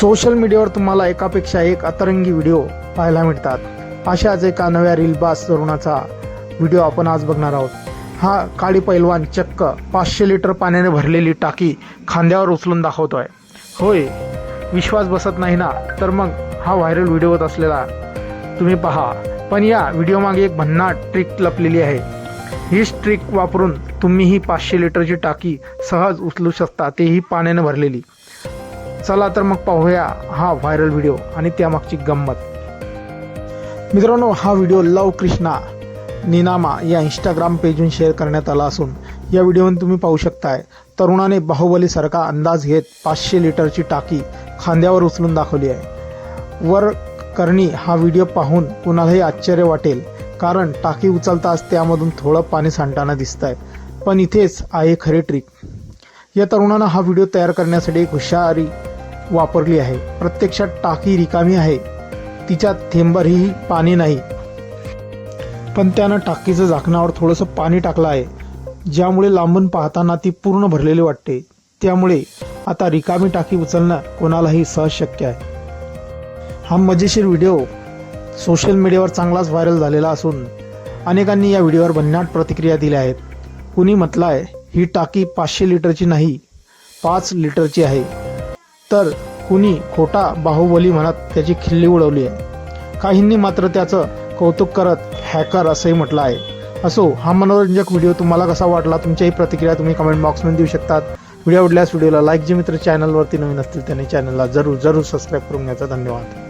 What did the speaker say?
Social मीडियावर तुम्हाला एकापेक्षा एक अतरंगी व्हिडिओ पाहायला मिळतात. अशाच एका नव्या रीलबास तरुणाचा व्हिडिओ आपण आज बघणार आहोत. हा काळी पैलवान चक्क पाचशे लिटर पाण्याने भरलेली टाकी खांद्यावर उचलून दाखवतोय. होय विश्वास बसत नाही ना? तर मग हा व्हायरल व्हिडिओ होत असलेला तुम्ही पहा. पण या व्हिडिओमागे एक भन्नाट ट्रिक लपलेली आहे. हीच ट्रिक वापरून तुम्ही ही पाचशे लिटरची टाकी सहज उचलू शकता तेही पाण्याने भरलेली. चला तर मग पाहूया हा व्हायरल व्हिडिओ आणि त्यामागची गंमत. मित्रांनो हा व्हिडिओ लव कृष्णा निनामा या इंस्टाग्राम पेजून शेअर करण्यात आला असून या व्हिडिओमध्ये तुम्ही पाहू शकताय तरुणाने बाहुबलीसारखा अंदाज घेत पाचशे लिटरची टाकी खांद्यावर उचलून दाखवली आहे. वर करणी हा व्हिडिओ पाहून कुणालाही आश्चर्य वाटेल कारण टाकी उचलताच त्यामधून थोडं पाणी सांडताना दिसत आहे पण इथेच आहे खरी ट्रिक या तरुणानं हा व्हिडिओ तयार करण्यासाठी एक हुशारी वापरली आहे. प्रत्यक्षात टाकी रिकामी आहे. तिच्यात थेंबरही पाणी नाही. पण त्यानं टाकीचं झाकणावर थोडंसं पाणी टाकलं आहे. ज्यामुळे लांबून पाहताना ती पूर्ण भरलेली वाटते. त्यामुळे आता रिकामी टाकी उचलणं कोणालाही सहज शक्य आहे. हा मजेशीर व्हिडिओ सोशल मीडियावर चांगलाच व्हायरल झालेला असून अनेकांनी या व्हिडिओवर भन्नाट प्रतिक्रिया दिल्या आहेत. कुणी म्हटलं आहे ही टाकी पाचशे लिटरची नाही पाच लिटरची आहे. तर कुणी खोटा बाहुबली म्हणत त्याची खिल्ली उडवली आहे. काहींनी मात्र त्याचं कौतुक करत हॅकर असंही म्हटलं आहे. असो हा मनोरंजक व्हिडिओ तुम्हाला कसा वाटला? तुमच्याही प्रतिक्रिया तुम्ही कमेंट बॉक्समध्ये देऊ शकतात. व्हिडिओ आवडल्यास व्हिडिओला लाईक जे मित्र चॅनलवरती नवीन असतील त्यांनी चॅनलला जरूर जरूर सबस्क्राईब करून घ्यायचा. धन्यवाद.